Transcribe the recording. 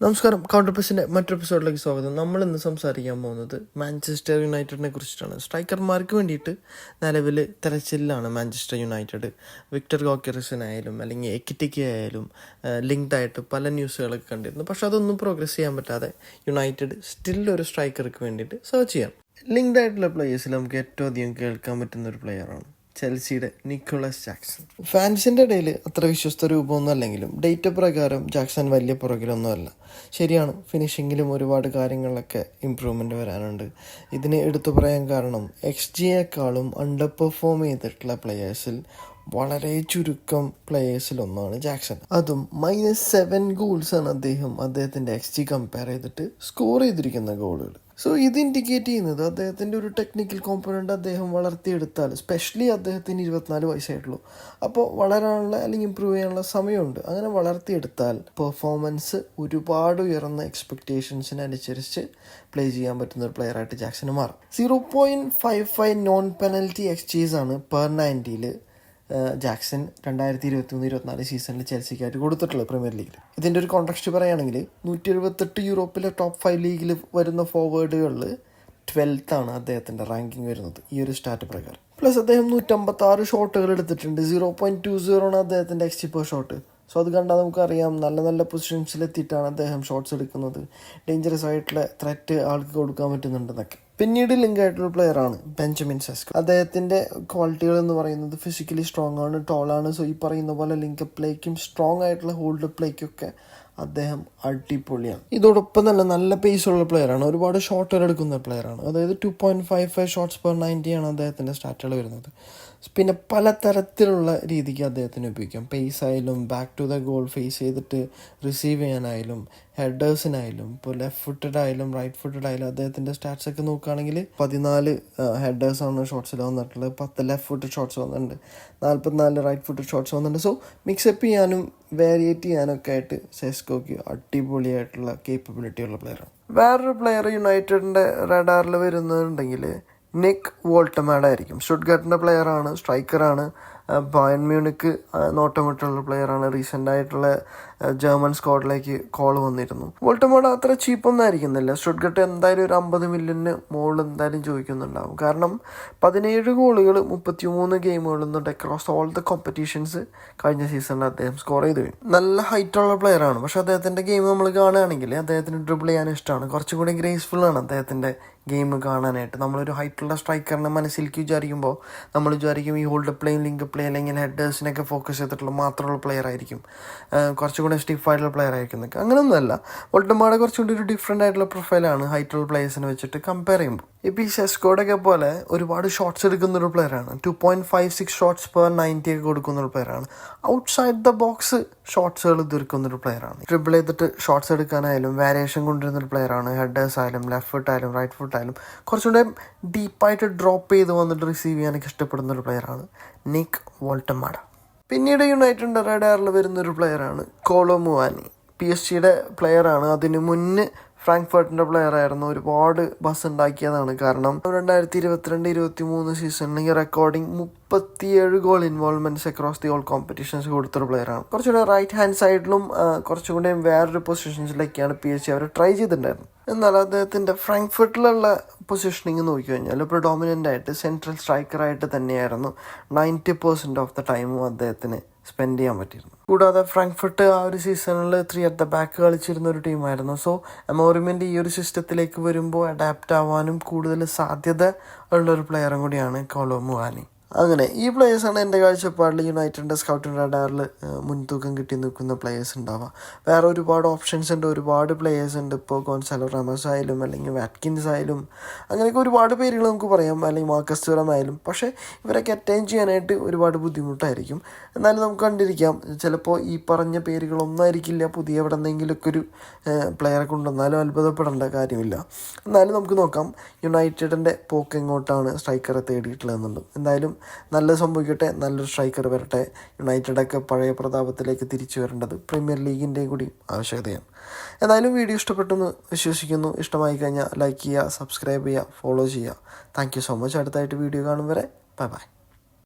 നമസ്കാരം. കൗണ്ടർ പ്രസിന്റെ മറ്റൊരു എപ്പിസോഡിലേക്ക് സ്വാഗതം. നമ്മൾ ഇന്ന് സംസാരിക്കാൻ പോകുന്നത് മാഞ്ചസ്റ്റർ യുണൈറ്റഡിനെ കുറിച്ചിട്ടാണ്. സ്ട്രൈക്കർമാർക്ക് വേണ്ടിയിട്ട് നിലവിൽ തെരച്ചിലാണ് മാഞ്ചസ്റ്റർ യുണൈറ്റഡ് വിക്ടർ ഗോക്കറിസിനായാലും അല്ലെങ്കിൽ എക്കിറ്റിക്ക് ആയാലും ലിങ്ക്ഡ് ആയിട്ട് പല ന്യൂസുകളൊക്കെ കണ്ടിരുന്നു. പക്ഷെ അതൊന്നും പ്രോഗ്രസ് ചെയ്യാൻ പറ്റാതെ യുണൈറ്റഡ് സ്റ്റിൽ ഒരു സ്ട്രൈക്കർക്ക് വേണ്ടിയിട്ട് സെർച്ച് ചെയ്യാം. ലിങ്ക്ഡ് ആയിട്ടുള്ള പ്ലേയേഴ്സിൽ നമുക്ക് ഏറ്റവും അധികം കേൾക്കാൻ പറ്റുന്ന ഒരു പ്ലെയറാണ് ചെൽസിയുടെ നിക്കോളസ് ജാക്സൺ. ഫാൻസിന്റെ ഇടയിൽ അത്ര വിശ്വസ്ത രൂപമൊന്നും അല്ലെങ്കിലും ഡേറ്റ പ്രകാരം ജാക്സൺ വലിയ പുറകിലൊന്നുമല്ല ശരിയാണ് ഫിനിഷിങ്ങിലും ഒരുപാട് കാര്യങ്ങളിലൊക്കെ ഇമ്പ്രൂവ്മെന്റ് വരാനുണ്ട്. ഇതിന് എടുത്തു പറയാൻ കാരണം എക്സ് ജിയേക്കാളും അണ്ടർ പെർഫോം ചെയ്തിട്ടുള്ള പ്ലെയേഴ്സിൽ വളരെ ചുരുക്കം പ്ലേയേഴ്സിലൊന്നാണ് ജാക്സൺ. അതും മൈനസ് സെവൻ ഗോൾസ് ആണ് അദ്ദേഹം അദ്ദേഹത്തിന്റെ എക്സ് ജി കമ്പയർ ചെയ്തിട്ട് സ്കോർ ചെയ്തിരിക്കുന്ന ഗോളുകൾ സോ ഇത് ഇൻഡിക്കേറ്റ് ചെയ്യുന്നത് അദ്ദേഹത്തിന്റെ ഒരു ടെക്നിക്കൽ കോമ്പണന്റ് അദ്ദേഹം വളർത്തിയെടുത്താൽ സ്പെഷ്യലി അദ്ദേഹത്തിന് ഇരുപത്തിനാല് വയസ്സായിട്ടുള്ളൂ. അപ്പോൾ വളരാനുള്ള അല്ലെങ്കിൽ ഇമ്പ്രൂവ് ചെയ്യാനുള്ള സമയമുണ്ട്. അങ്ങനെ വളർത്തിയെടുത്താൽ പെർഫോമൻസ് ഒരുപാട് ഉയർന്ന എക്സ്പെക്റ്റേഷൻസിനനുസരിച്ച് പ്ലേ ചെയ്യാൻ പറ്റുന്ന ഒരു പ്ലെയറായിട്ട് ജാക്സന് മാറും. Zero point five five non penalty exchange ആണ് പെർ നയന്റിയിൽ ജാക്സൺ രണ്ടായിരത്തി ഇരുപത്തി മൂന്ന് ഇരുപത്തിനാല് സീസണിൽ ചെൽസിക്കായിട്ട് കൊടുത്തിട്ടുള്ളത് പ്രീമിയർ ലീഗിൽ ഇതിന്റെ ഒരു കോൺട്രാക്ട് പറയുകയാണെങ്കിൽ നൂറ്റി എഴുപത്തെട്ട് യൂറോപ്പിലെ ടോപ്പ് ഫൈവ് ലീഗിൽ വരുന്ന ഫോർവേഡുകളിൽ ട്വൽത്ത് ആണ് അദ്ദേഹത്തിന്റെ റാങ്കിങ് വരുന്നത് ഈ ഒരു സ്റ്റാറ്റ് പ്രകാരം. പ്ലസ് അദ്ദേഹം നൂറ്റമ്പത്തി ആറ് ഷോട്ടുകൾ എടുത്തിട്ടുണ്ട് സീറോ പോയിന്റ് ടു സീറോ ആണ് അദ്ദേഹത്തിന്റെ എക്സ്റ്റി പെർ ഷോട്ട് സോ അത് കണ്ടാൽ നമുക്കറിയാം നല്ല നല്ല പൊസിഷൻസിലെത്തിയിട്ടാണ് അദ്ദേഹം ഷോട്ട്സ് എടുക്കുന്നത്. ഡേഞ്ചറസ് ആയിട്ടുള്ള ത്രെറ്റ് ആൾക്ക് കൊടുക്കാൻ പറ്റുന്നുണ്ടെന്നൊക്കെ. പിന്നീട് ലിങ്ക് ആയിട്ടുള്ള പ്ലെയർ ആണ് ബെഞ്ചമിൻ സെസ്കോ. അദ്ദേഹത്തിന്റെ ക്വാളിറ്റികൾ എന്ന് പറയുന്നത് ഫിസിക്കലി സ്ട്രോങ് ആണ് ടോൾ ആണ്. സോ ഈ പറയുന്ന പോലെ ലിങ്ക് പ്ലേക്കും സ്ട്രോങ് ആയിട്ടുള്ള ഹോൾഡ് പ്ലേക്കൊക്കെ അദ്ദേഹം അടിപൊളിയാണ്. ഇതോടൊപ്പം തന്നെ നല്ല പേസ് ഉള്ള പ്ലെയർ ആണ്. ഒരുപാട് ഷോട്ടുകൾ എടുക്കുന്ന പ്ലെയർ ആണ്. അതായത് two point five five shots per ninety ആണ് അദ്ദേഹത്തിന്റെ സ്റ്റാറ്റുകൾ വരുന്നത്. പിന്നെ പലതരത്തിലുള്ള രീതിക്ക് അദ്ദേഹത്തിന് ഉപയോഗിക്കാം. പേസ് ആയാലും back to the goal face ചെയ്തിട്ട് റിസീവ് ചെയ്യാനായാലും ഹെഡേഴ്സിനായാലും ഇപ്പോൾ ലെഫ്റ്റ് ഫുട്ടഡ് ആയാലും റൈറ്റ് ഫുട്ടഡ് ആയാലും അദ്ദേഹത്തിന്റെ സ്റ്റാറ്റ്സ് ഒക്കെ നോക്കുകയാണെങ്കിൽ പതിനാല് ഹെഡേഴ്സാണ് ഷോട്ട്സിൽ വന്നിട്ടുള്ളത്. പത്ത് ലെഫ്റ്റ് ഫുട്ടഡ് ഷോട്ട്സ് വന്നിട്ടുണ്ട്. നാൽപ്പത്തിനാല് റൈറ്റ് ഫുട്ടഡ് ഷോട്ട്സ് വന്നിട്ടുണ്ട്. സോ മിക്സപ്പ് ചെയ്യാനും വേരിയേറ്റ് ചെയ്യാനൊക്കെ ആയിട്ട് സെസ്കോക്ക് അടിപൊളിയായിട്ടുള്ള കേപ്പബിലിറ്റി ഉള്ള പ്ലെയറാണ് വേറൊരു പ്ലെയർ യുണൈറ്റഡിന്റെ റഡാറിൽ വരുന്നുണ്ടെങ്കിൽ നിക്ക് വോൾട്ടമാഡ് ആയിരിക്കും. സ്റ്റുഡ്ഗാർട്ടിന്റെ പ്ലെയറാണ് സ്ട്രൈക്കറാണ് ബയൺ മ്യൂണിക്ക് നോട്ടമിട്ടുള്ള പ്ലെയറാണ് റീസെന്റ് ആയിട്ടുള്ള ജർമ്മൻ സ്ക്വാഡിലേക്ക് കോൾ വന്നിരുന്നു. വോൾട്ടമാഡ് അത്ര ചീപ്പൊന്നും ആയിരിക്കുന്നില്ല. സ്റ്റുഡ്ഗട്ട് എന്തായാലും ഒരു അമ്പത് മില്യന് മുകളിൽ എന്തായാലും ചോദിക്കുന്നുണ്ടാവും. കാരണം പതിനേഴ് ഗോളുകൾ മുപ്പത്തിമൂന്ന് ഗെയിമുകളിൽ നിന്നുണ്ട് അക്രോസ് ഓൾ ദ കോമ്പറ്റീഷൻസ് കഴിഞ്ഞ സീസണിൽ അദ്ദേഹം സ്കോർ ചെയ്ത് നല്ല ഹൈറ്റുള്ള പ്ലെയറാണ് പക്ഷേ അദ്ദേഹത്തിന്റെ ഗെയിം നമ്മൾ കാണുകയാണെങ്കിൽ അദ്ദേഹത്തിന് ഡ്രിബിൾ ചെയ്യാൻ ഇഷ്ടമാണ്. കുറച്ചും കൂടി ഗ്രേസ്ഫുൾ ആണ് അദ്ദേഹത്തിന്റെ ഗെയിം കാണാനായിട്ട്. നമ്മളൊരു ഹൈറ്റുള്ള സ്ട്രൈക്കറിനെ മനസ്സിലേക്ക് വിചാരിക്കുമ്പോൾ നമ്മൾ വിചാരിക്കും ഈ ഹോൾഡ് പ്ലെയിൻ ലിങ്ക് പ്ലേ അല്ലെങ്കിൽ ഹെഡേഴ്സിനൊക്കെ ഫോക്കസ് ചെയ്തിട്ടുള്ള മാത്രമുള്ള പ്ലെയർ ആയിരിക്കും. കുറച്ചും കൂടെ സ്റ്റിഫ് ആയിട്ടുള്ള പ്ലെയർ ആയിരിക്കും എന്നൊക്കെ. അങ്ങനെയൊന്നുമല്ല ഒട്ടുമാടെ കുറച്ചുകൂടി ഒരു ഡിഫറെന്റ് ആയിട്ടുള്ള പ്രൊഫൈലാണ് ഹൈറ്റുള്ള പ്ലേയേഴ്സിനെ വെച്ചിട്ട് കമ്പയർ ചെയ്യുമ്പോൾ. ഇപ്പോൾ ഈ സെസ്കോഡൊക്കെ പോലെ ഒരുപാട് ഷോട്ട്സ് എടുക്കുന്ന ഒരു പ്ലെയറാണ് two point five six shots per ninety ഒക്കെ കൊടുക്കുന്ന ഒരു പ്ലെയറാണ് ഔട്ട്സൈഡ് ദ ബോക്സ് ഷോട്ട്സുകൾ തീർക്കുന്ന ഒരു പ്ലെയറാണ് ട്രിപ്പിൾ ചെയ്തിട്ട് ഷോട്ട്സ് എടുക്കാനായാലും വേരിയേഷൻ കൊണ്ടുവരുന്ന ഒരു പ്ലെയറാണ് ഹെഡേഴ്സ് ആയാലും ലെഫ്റ്റ് ഫുട്ട് ആയാലും റൈറ്റ് ഫുട്ട് ആയാലും കുറച്ചുകൂടെ ഡീപ്പായിട്ട് ഡ്രോപ്പ് ചെയ്ത് വന്നിട്ട് റിസീവ് ചെയ്യാനൊക്കെ ഇഷ്ടപ്പെടുന്ന ഒരു പ്ലെയറാണ് നിക്ക് വോൾട്ടമാഡ പിന്നീട് യുണൈറ്റഡ് റഡാറിൽ വരുന്ന ഒരു പ്ലെയറാണ് കോളോ മുവാനി പി എസ് ജിയുടെ പ്ലെയറാണ് അതിന് മുന്നേ പ്ലെയർ ആയിരുന്നു ഒരുപാട് ബസ് ഉണ്ടാക്കിയതാണ് കാരണം രണ്ടായിരത്തി ഇരുപത്തിരണ്ട് ഇരുപത്തി മൂന്ന് സീസണിൽ റെക്കോർഡിംഗ് മുപ്പത്തിയേഴ് goal involvements across the all competitions കൊടുത്തൊരു പ്ലെയറാണ് കുറച്ചുകൂടെ റൈറ്റ് ഹാൻഡ് സൈഡിലും കുറച്ചുകൂടെ വേറൊരു പൊസിഷൻസിലേക്കാണ് പി എസ് സി അവർ ട്രൈ ചെയ്തിട്ടുണ്ടായിരുന്നത്. എന്നാൽ അദ്ദേഹത്തിന്റെ ഫ്രാങ്ക്ഫർട്ടിലുള്ള പൊസിഷനിങ് നോക്കി കഴിഞ്ഞാൽ പ്രൊഡോമിനന്റ് ആയിട്ട് സെൻട്രൽ സ്ട്രൈക്കറായിട്ട് തന്നെയായിരുന്നു നയന്റി പെർസെന്റ് ഓഫ് ദ ടൈമും അദ്ദേഹത്തിന് സ്പെൻഡ് ചെയ്യാൻ പറ്റിയിരുന്നു കൂടാതെ ഫ്രാങ്ക്ഫർട്ട് ആ ഒരു സീസണിൽ ത്രീ അറ്റ് ദ ബാക്ക് കളിച്ചിരുന്ന ഒരു ടീമായിരുന്നു സോ എമോറിമിന്റെ ഈ ഒരു സിസ്റ്റത്തിലേക്ക് വരുമ്പോൾ അഡാപ്റ്റ് ആവാനും കൂടുതൽ സാധ്യത ഉള്ള ഒരു പ്ലെയറും കൂടിയാണ് കോലോ മുവാനി അങ്ങനെ ഈ പ്ലേയേഴ്സാണ് എന്റെ കാഴ്ചപ്പാടിൽ യുണൈറ്റഡിന്റെ സ്കൗട്ടിംഗ് റഡാറിൽ മുൻതൂക്കം കിട്ടി നിൽക്കുന്ന പ്ലേയേഴ്സ് ഉണ്ടാവുക. വേറെ ഒരുപാട് ഓപ്ഷൻസ് ഉണ്ട് ഒരുപാട് പ്ലേയേഴ്സ് ഉണ്ട്. ഇപ്പോൾ ഗോൺസാലോ റാമസ് ആയാലും അല്ലെങ്കിൽ വാറ്റ്കിൻസ് ആയാലും അങ്ങനെയൊക്കെ ഒരുപാട് പേരുകൾ നമുക്ക് പറയാം. അല്ലെങ്കിൽ മാർക്കസ് ആയാലും. പക്ഷേ ഇവരൊക്കെ അറ്റൈൻ ചെയ്യാനായിട്ട് ഒരുപാട് ബുദ്ധിമുട്ടായിരിക്കും. എന്നാലും നമുക്ക് കണ്ടിരിക്കാം. ചിലപ്പോൾ ഈ പറഞ്ഞ പേരുകളൊന്നായിരിക്കില്ല. പുതിയ എവിടെ നിന്നെങ്കിലൊക്കെ ഒരു പ്ലെയറെ കൊണ്ടുവന്നാലും അത്ഭുതപ്പെടേണ്ട കാര്യമില്ല. എന്നാലും നമുക്ക് നോക്കാം. യുണൈറ്റഡിന്റെ പോക്ക് എങ്ങോട്ടാണ് സ്ട്രൈക്കറെ തേടിയിട്ടുള്ളതെന്നുണ്ട് എന്തായാലും നല്ലത് സംഭവിക്കട്ടെ നല്ലൊരു സ്ട്രൈക്കർ വരട്ടെ. യുണൈറ്റഡൊക്കെ പഴയ പ്രതാപത്തിലേക്ക് തിരിച്ചു വരേണ്ടത് പ്രീമിയർ ലീഗിന്റെ കൂടി ആവശ്യകതയാണ്. എന്തായാലും വീഡിയോ ഇഷ്ടപ്പെട്ടെന്ന് വിശ്വസിക്കുന്നു. ഇഷ്ടമായി കഴിഞ്ഞാൽ ലൈക്ക് ചെയ്യുക സബ്സ്ക്രൈബ് ചെയ്യുക ഫോളോ ചെയ്യുക. താങ്ക് സോ മച്ച് അടുത്തായിട്ട് വീഡിയോ കാണും വരെ. Bye bye